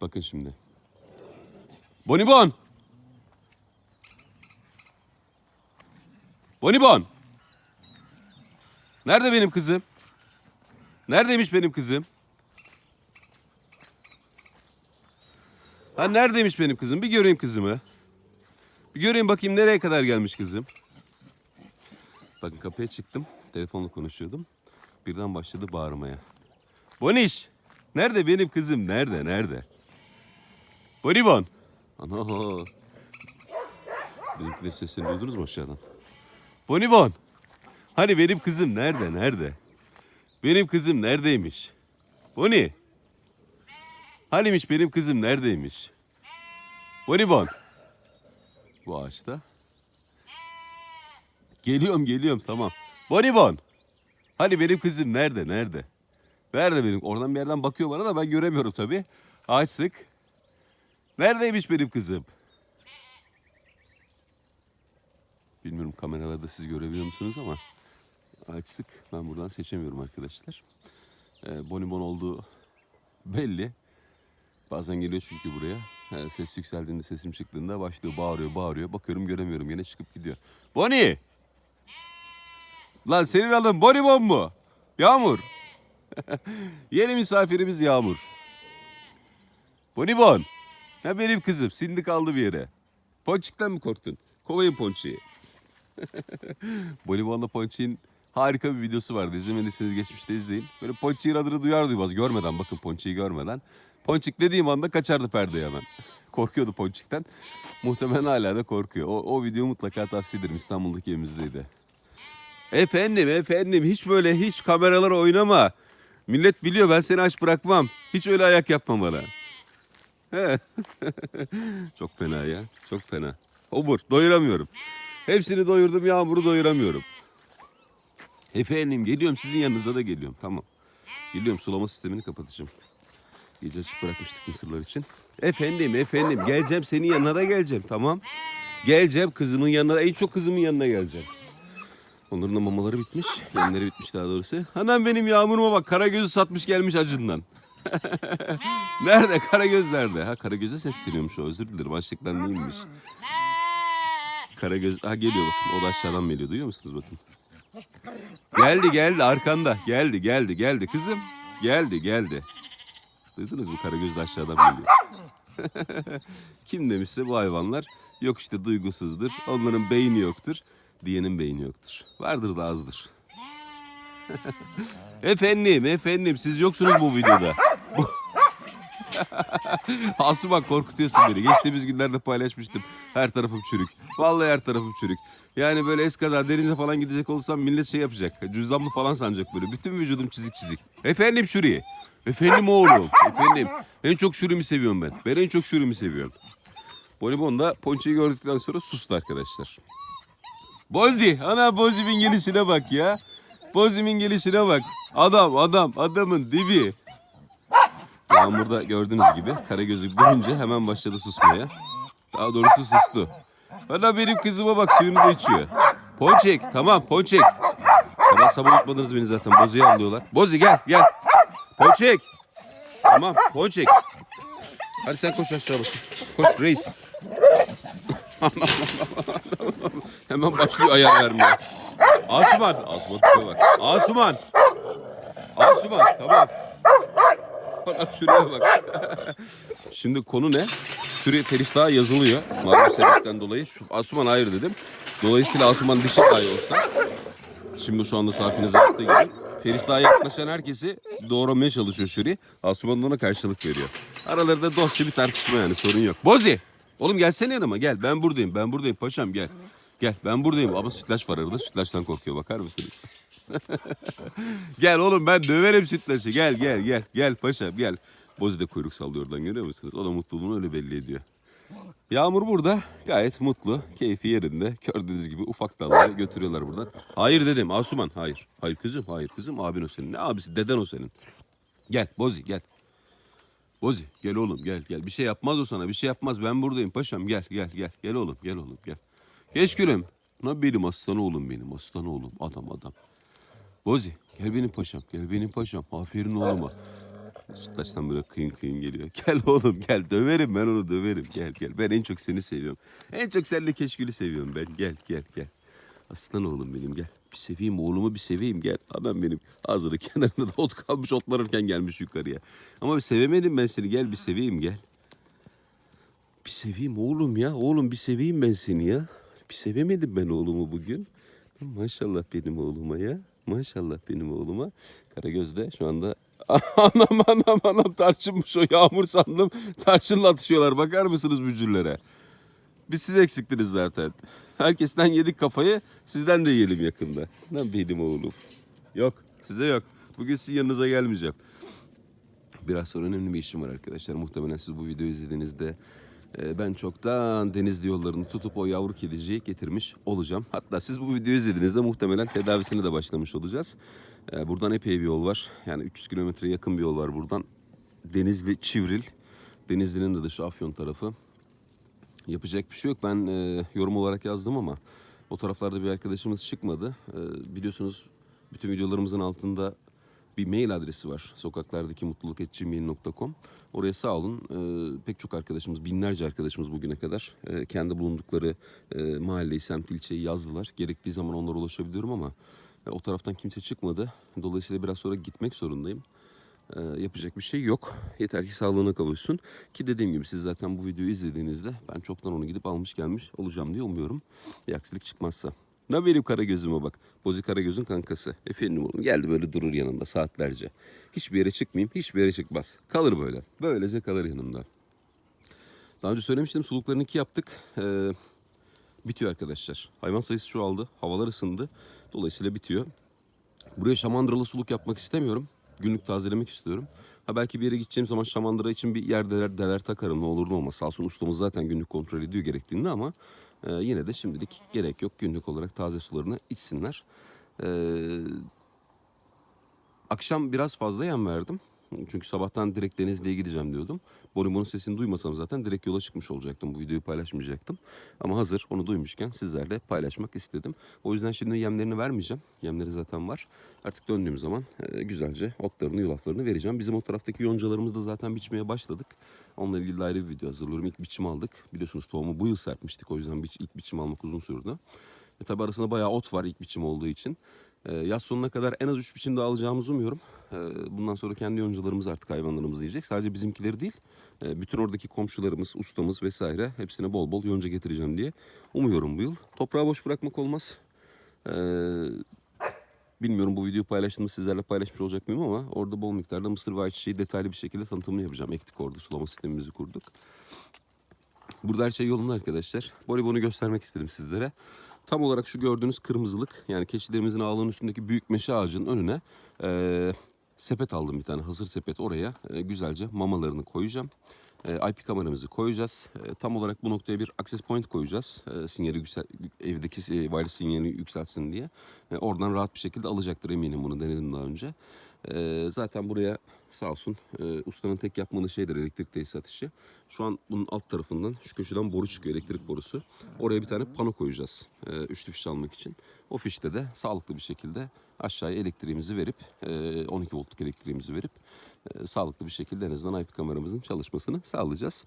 Bakın şimdi. Bonibon! Bonibon! Nerede benim kızım? Neredeymiş benim kızım? Ha neredeymiş benim kızım? Bir göreyim kızımı. Bir göreyim bakayım nereye kadar gelmiş kızım. Bakın kapıya çıktım. Telefonla konuşuyordum. Birden başladı bağırmaya. Boniş! Nerede benim kızım? Nerede? Nerede? Bonibon! Ana! Bizimkiler sesini duydunuz mu aşağıdan? Bonibon! Hani benim kızım nerede? Nerede? Benim kızım neredeymiş? Boni! Hanimiş benim kızım neredeymiş? Bonibon! Bu ağaçta. Geliyorum geliyorum tamam. Bonibon! Hani benim kızım nerede? Nerede? Nerede benim? Oradan bir yerden bakıyor bana da ben göremiyorum tabii. Ağaç sık. Neredeymiş benim kızım? Bilmiyorum kameralarda siz görebiliyor musunuz ama ağaç sık. Ben buradan seçemiyorum arkadaşlar. Ee, bonibon olduğu belli. Bazen geliyor çünkü buraya. Ee, ses yükseldiğinde, sesim çıktığında başlıyor, bağırıyor, bağırıyor. Bakıyorum göremiyorum. Yine çıkıp gidiyor. Boni! Lan senin adın Bonibon mu? Yağmur. Yeni misafirimiz Yağmur. Bonibon. Ha benim kızım. Sindi kaldı bir yere. Ponçik'ten mi korktun? Kovayım Ponçik'i. Bonibon'la Ponçik'in harika bir videosu vardı. İzlemediyseniz geçmişte izleyin. Böyle Ponçik'in adını duyar duymaz görmeden bakın Ponçik'i görmeden. Ponçik dediğim anda kaçardı perdeye hemen. Korkuyordu Ponçik'ten. Muhtemelen hala da korkuyor. O, o videoyu mutlaka tavsiye ederim. İstanbul'daki evimizdeydi. Efendim efendim hiç böyle hiç kameralara oynama. Millet biliyor ben seni aç bırakmam. Hiç öyle ayak yapma bana. Çok fena ya. Çok fena. Obur doyuramıyorum. Hepsini doyurdum yağmuru doyuramıyorum. Efendim geliyorum sizin yanınıza da geliyorum. Tamam. Geliyorum sulama sistemini kapatacağım. Gece açık bırakmıştık mısırlar için. Efendim efendim geleceğim senin yanına da geleceğim tamam. Geleceğim kızımın yanına en çok kızımın yanına geleceğim. Onların da mamaları bitmiş. Yemleri bitmiş daha doğrusu. Anam benim yağmuruma bak. Karagöz'ü satmış gelmiş acından. nerede? Karagöz nerede? Ha Karagöz'e sesleniyormuş o. Özür dilerim. Açlıktan değilmiş. Karagöz. Ha geliyor bakın. O da aşağıdan geliyor. Duyuyor musunuz bakın. Geldi geldi arkanda. Geldi geldi geldi kızım. Geldi geldi. Duydunuz mu? Karagöz de aşağıdan geliyor. Kim demişse bu hayvanlar yok işte duygusuzdur. Onların beyni yoktur. Diyenin beyni yoktur. Vardır da azdır. efendim, efendim siz yoksunuz bu videoda. Asuman korkutuyorsun beni. Geçtiğimiz günlerde paylaşmıştım. Her tarafım çürük. Vallahi her tarafım çürük. Yani böyle eskaza denize falan gidecek olsam millet şey yapacak. Cüzdanlı falan sanacak böyle. Bütün vücudum çizik çizik. Efendim şurayı. Efendim oğlum. Efendim. En çok şurimi seviyorum ben. Ben en çok şurimi seviyorum. Bonibon da ponçayı gördükten sonra sustu arkadaşlar. Bozi. Ana Bozi'min gelişine bak ya. Bozi'min gelişine bak. Adam adam adamın dibi. Yağmurda gördüğünüz gibi Karagöz'ü görünce hemen başladı susmaya. Daha doğrusu sustu. Ana benim kızıma bak suyunu da içiyor. Ponçek tamam Ponçek. Sabah sabah unutmadınız beni zaten. Bozi'yi avlıyorlar. Bozi gel gel. Ponçek. Tamam Ponçek. Hadi sen koş aşağı bak. Koş reis. Hemen başlıyor ayar vermeye. Asuman. Asuman bak. Asuman. Asuman tamam. Bak şuraya bak. Şimdi konu ne? Şuraya Feriş daha yazılıyor. Malum sebepten dolayı. Şu, Asuman hayır dedim. Dolayısıyla Asuman dişi dahi olsa. Şimdi şu anda Safi'nin yaptığı gibi. Feriş daha yaklaşan herkesi doğramaya çalışıyor Şuri. Asuman ona karşılık veriyor. Aralarında dostça bir tartışma yani sorun yok. Bozi! Oğlum gelsene yanıma gel. Ben buradayım. Ben buradayım paşam gel. Gel ben buradayım. Ama sütlaç var arada. Sütlaçtan korkuyor. Bakar mısınız? gel oğlum ben döverim sütlaçı. Gel gel gel. Gel paşam gel. Bozi de kuyruk sallıyor oradan görüyor musunuz? O da mutluluğunu öyle belli ediyor. Yağmur burada gayet mutlu, keyfi yerinde. Gördüğünüz gibi ufak dalları götürüyorlar buradan. Hayır dedim Asuman hayır. Hayır kızım hayır kızım abin o senin. Ne abisi deden o senin. Gel Bozi gel. Bozi gel oğlum gel gel. Bir şey yapmaz o sana bir şey yapmaz. Ben buradayım paşam gel gel gel. Gel oğlum gel oğlum gel. Geç gülüm. Ne benim aslan oğlum benim aslan oğlum adam adam. Bozi gel benim paşam gel benim paşam. Aferin oğluma. Sütlaçtan böyle kıyın kıyın geliyor. Gel oğlum gel döverim ben onu döverim. Gel gel ben en çok seni seviyorum. En çok seninle keşkülü seviyorum ben. Gel gel gel. Aslan oğlum benim gel. Bir seveyim oğlumu bir seveyim gel. Adam benim ağzının kenarında da ot kalmış otlanırken gelmiş yukarıya. Ama bir sevemedim ben seni gel bir seveyim gel. Bir seveyim oğlum ya. Oğlum bir seveyim ben seni ya. Bir sevemedim ben oğlumu bugün. Maşallah benim oğluma ya. Maşallah benim oğluma. Karagöz de şu anda anam anam anam tarçınmış o yağmur sandım. Tarçınla atışıyorlar. Bakar mısınız bücürlere? Biz siz eksiktiniz zaten. Herkesten yedik kafayı. Sizden de yiyelim yakında. Lan benim oğlum. Yok size yok. Bugün sizin yanınıza gelmeyeceğim. Biraz sonra önemli bir işim var arkadaşlar. Muhtemelen siz bu videoyu izlediğinizde ben çoktan denizli yollarını tutup o yavru kediciyi getirmiş olacağım. Hatta siz bu videoyu izlediğinizde muhtemelen tedavisine de başlamış olacağız. E, Buradan epey bir yol var. Yani 300 kilometreye yakın bir yol var buradan. Denizli Çivril. Denizli'nin de dışı Afyon tarafı. Yapacak bir şey yok. Ben e, yorum olarak yazdım ama o taraflarda bir arkadaşımız çıkmadı. E, biliyorsunuz bütün videolarımızın altında bir mail adresi var. Sokaklardaki mutluluk.gmail.com Oraya sağ olun e, pek çok arkadaşımız, binlerce arkadaşımız bugüne kadar e, kendi bulundukları e, mahalleyi, semt, ilçeyi yazdılar. Gerektiği zaman onlara ulaşabiliyorum ama e, o taraftan kimse çıkmadı. Dolayısıyla biraz sonra gitmek zorundayım. Ee, yapacak bir şey yok. Yeter ki sağlığına kavuşsun. Ki dediğim gibi siz zaten bu videoyu izlediğinizde ben çoktan onu gidip almış gelmiş olacağım diye umuyorum. Bir aksilik çıkmazsa. Ne benim kara gözüme bak. Bozi kara gözün kankası. Efendim oğlum geldi böyle durur yanımda saatlerce. Hiçbir yere çıkmayayım, hiçbir yere çıkmaz. Kalır böyle. Böylece kalır yanımda. Daha önce söylemiştim suluklarını iki yaptık. Ee, bitiyor arkadaşlar. Hayvan sayısı çoğaldı. Havalar ısındı. Dolayısıyla bitiyor. Buraya şamandıralı suluk yapmak istemiyorum. Günlük tazelemek istiyorum. Ha belki bir yere gideceğim zaman şamandıra için bir yer deler, deler takarım ne olur ne olmaz. Sağ olsun ustamız zaten günlük kontrol ediyor gerektiğinde ama e, yine de şimdilik gerek yok. Günlük olarak taze sularını içsinler. E, akşam biraz fazla yem verdim. Çünkü sabahtan direkt Denizli'ye gideceğim diyordum. Bonibon'un sesini duymasam zaten direkt yola çıkmış olacaktım. Bu videoyu paylaşmayacaktım. Ama hazır onu duymuşken sizlerle paylaşmak istedim. O yüzden şimdi yemlerini vermeyeceğim. Yemleri zaten var. Artık döndüğüm zaman e, güzelce otlarını, yulaflarını vereceğim. Bizim o taraftaki yoncalarımızı da zaten biçmeye başladık. Onunla ilgili ayrı bir video hazırlıyorum. İlk biçim aldık. Biliyorsunuz tohumu bu yıl serpmiştik. O yüzden ilk biçim almak uzun sürdü. E, tabi arasında bayağı ot var ilk biçim olduğu için. E, yaz sonuna kadar en az 3 biçim daha alacağımızı umuyorum. E, bundan sonra kendi yoncalarımız artık hayvanlarımız yiyecek. Sadece bizimkileri değil, e, bütün oradaki komşularımız, ustamız vesaire hepsine bol bol yonca getireceğim diye umuyorum bu yıl. Toprağı boş bırakmak olmaz. E, bilmiyorum bu videoyu paylaştığımda sizlerle paylaşmış olacak mıyım ama orada bol miktarda mısır ve ayçiçeği detaylı bir şekilde tanıtımını yapacağım. Ektik orada sulama sistemimizi kurduk. Burada her şey yolunda arkadaşlar. Bonibon'u göstermek istedim sizlere. Tam olarak şu gördüğünüz kırmızılık yani keçilerimizin ağlarının üstündeki büyük meşe ağacının önüne eee, sepet aldım bir tane hazır sepet oraya eee, güzelce mamalarını koyacağım. Eee, IP kameramızı koyacağız. Eee, tam olarak bu noktaya bir access point koyacağız. Eee, sinyali yüksel, evdeki e, wireless sinyalini yükseltsin diye. Oradan rahat bir şekilde alacaktır eminim bunu denedim daha önce. Eee, zaten buraya sağ olsun e, ustanın tek yapmadığı şeydir elektrik tesisat işi. Şu an bunun alt tarafından şu köşeden boru çıkıyor elektrik borusu. Oraya bir tane pano koyacağız e, üçlü fiş almak için. O fişte de sağlıklı bir şekilde aşağıya elektriğimizi verip e, 12 voltluk elektriğimizi verip e, sağlıklı bir şekilde en azından IP kameramızın çalışmasını sağlayacağız.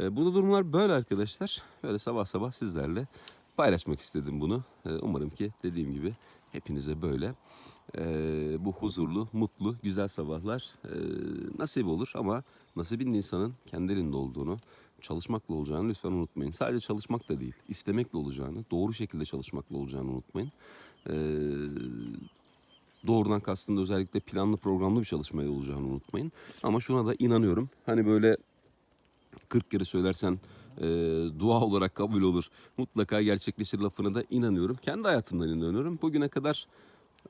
E, burada durumlar böyle arkadaşlar. Böyle sabah sabah sizlerle paylaşmak istedim bunu. E, umarım ki dediğim gibi hepinize böyle e, bu huzurlu, mutlu, güzel sabahlar e, nasip olur ama nasibin insanın kendi elinde olduğunu, çalışmakla olacağını lütfen unutmayın. Sadece çalışmak da değil, istemekle olacağını, doğru şekilde çalışmakla olacağını unutmayın. E, doğrudan kastında özellikle planlı programlı bir çalışmaya olacağını unutmayın. Ama şuna da inanıyorum. Hani böyle 40 kere söylersen e, dua olarak kabul olur. Mutlaka gerçekleşir lafına da inanıyorum. Kendi hayatımdan inanıyorum. Bugüne kadar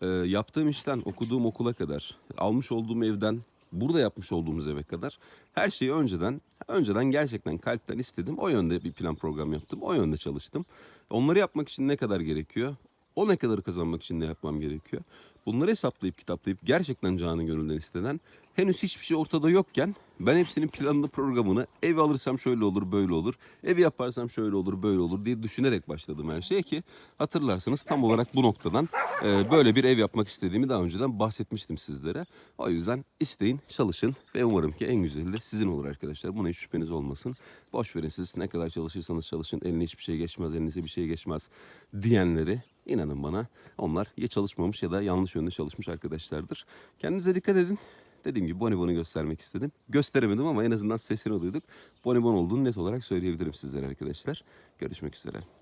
e, yaptığım işten, okuduğum okula kadar, almış olduğum evden, burada yapmış olduğumuz eve kadar her şeyi önceden, önceden gerçekten kalpten istedim. O yönde bir plan program yaptım. O yönde çalıştım. Onları yapmak için ne kadar gerekiyor? O ne kadar kazanmak için ne yapmam gerekiyor? Bunları hesaplayıp kitaplayıp gerçekten canı gönülden istenen henüz hiçbir şey ortada yokken ben hepsinin planını programını ev alırsam şöyle olur böyle olur. Evi yaparsam şöyle olur böyle olur diye düşünerek başladım her şeye ki hatırlarsanız tam olarak bu noktadan e, böyle bir ev yapmak istediğimi daha önceden bahsetmiştim sizlere. O yüzden isteyin çalışın ve umarım ki en güzeli de sizin olur arkadaşlar. Buna hiç şüpheniz olmasın. Boş verin siz ne kadar çalışırsanız çalışın eline hiçbir şey geçmez elinize bir şey geçmez diyenleri inanın bana onlar ya çalışmamış ya da yanlış yönde çalışmış arkadaşlardır. Kendinize dikkat edin. Dediğim gibi bonibonu göstermek istedim. Gösteremedim ama en azından sesini duyduk. Bonibon olduğunu net olarak söyleyebilirim sizlere arkadaşlar. Görüşmek üzere.